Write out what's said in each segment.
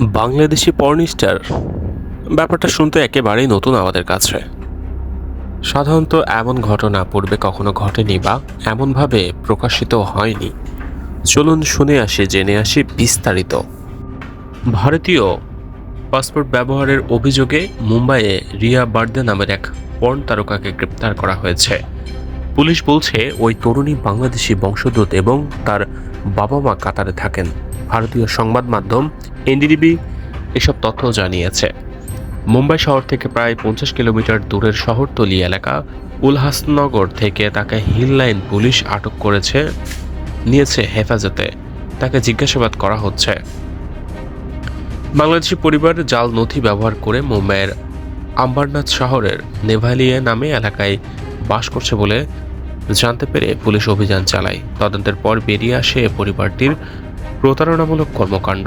বাংলাদেশি পর্নিস্টার ব্যাপারটা শুনতে একেবারেই নতুন আমাদের কাছে। সাধারণত এমন ঘটনা পূর্বে কখনো ঘটেনি বা এমনভাবে প্রকাশিত হয়নি। চলুন শুনে আসি, জেনে আসি বিস্তারিত। ভারতীয় পাসপোর্ট ব্যবহারের অভিযোগে মুম্বাইয়ে রিয়া বার্দে নামের এক পর্ন তারকাকে গ্রেপ্তার করা হয়েছে। পুলিশ বলছে, ওই তরুণী বাংলাদেশি বংশোদ্ভূত এবং তার বাবা মা কাতারে থাকেন। ভারতীয় সংবাদ মাধ্যম এনডিডিবি এসব তথ্য জানিয়েছে। মুম্বাই শহর থেকে প্রায় পঞ্চাশ কিলোমিটার দূরের শহরতলি এলাকা উলহাসনগর থেকে তাকে হিল লাইন পুলিশ আটক করেছে, নিয়েছে হেফাজতে। তাকে জিজ্ঞাসাবাদ করা হচ্ছে। বাংলাদেশি পরিবার জাল নথি ব্যবহার করে মুম্বাইয়ের আম্বারনাথ শহরের নেভালিয়া নামে এলাকায় বাস করছে বলে জানতে পেরে পুলিশ অভিযান চালায়। তদন্তের পর বেরিয়ে আসে পরিবারটির প্রতারণামূলক কর্মকাণ্ড।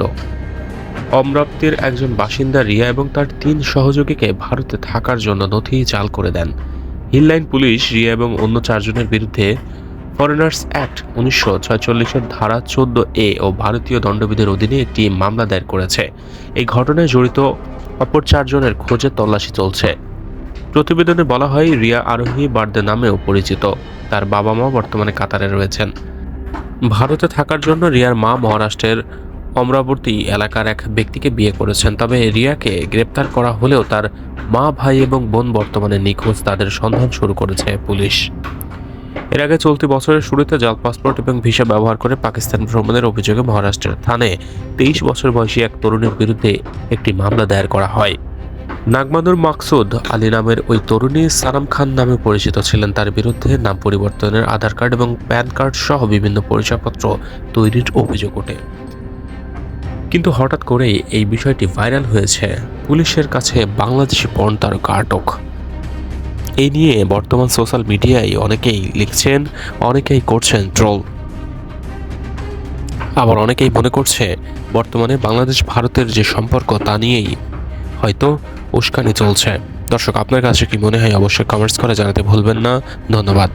অমরাপ্তির একজন বাসিন্দা রিয়া এবং তার তিন সহযোগীকে ভারতে থাকার জন্য নথি জাল করে দেন। হিললাইন পুলিশ রিয়া এবং অন্য চারজনের বিরুদ্ধে ফরেনার্স অ্যাক্ট উনিশশো ছয়চল্লিশের ধারা চোদ্দ এ ও ভারতীয় দণ্ডবিধির অধীনে একটি মামলা দায়ের করেছে। এই ঘটনায় জড়িত অপর চারজনের খোঁজে তল্লাশি চলছে। প্রতিবেদনে বলা হয়, রিয়া আরোহী বার্দে নামেও পরিচিত। তার বাবা মা বর্তমানে কাতারে রয়েছেন। ভারতে থাকার জন্য রিয়ার মা মহারাষ্ট্রের অমরাবতী এলাকার এক ব্যক্তিকে বিয়ে করেছেন। তবে রিয়াকে গ্রেপ্তার করা হলেও তার মা, ভাই এবং বোন বর্তমানে নিখোঁজ। তাদের সন্ধান শুরু করেছে পুলিশ। এর আগে চলতি বছরের শুরুতে জাল পাসপোর্ট এবং ভিসা ব্যবহার করে পাকিস্তান ভ্রমণের অভিযোগে মহারাষ্ট্রের থানে তেইশ বছর বয়সী এক তরুণের বিরুদ্ধে একটি মামলা দায়ের করা হয়। নাগমানুর মাকসুদ আলী নামের ওই তরুণী সালাম খান নামে পরিচিত ছিলেন। তার বিরুদ্ধে নাম পরিবর্তনের আধার কার্ড এবং প্যান কার্ড সহ বিভিন্ন পরিচয়পত্র তৈরির অভিযোগ ওঠে। কিন্তু হঠাৎ করেই এই বিষয়টি ভাইরাল হয়েছে পুলিশের কাছে বাংলাদেশি পর্ন তারকা আটক এই নিয়ে বর্তমান সোশ্যাল মিডিয়ায় অনেকেই লিখছেন, অনেকেই করছেন ট্রোল। আবার অনেকেই মনে করছে, বর্তমানে বাংলাদেশ ভারতের যে সম্পর্ক তা নিয়েই হয়তো উস্কানি চলছে। দর্শক, আপনার কাছে কি মনে হয়? অবশ্যই কমেন্টস করে জানাতে ভুলবেন না। ধন্যবাদ।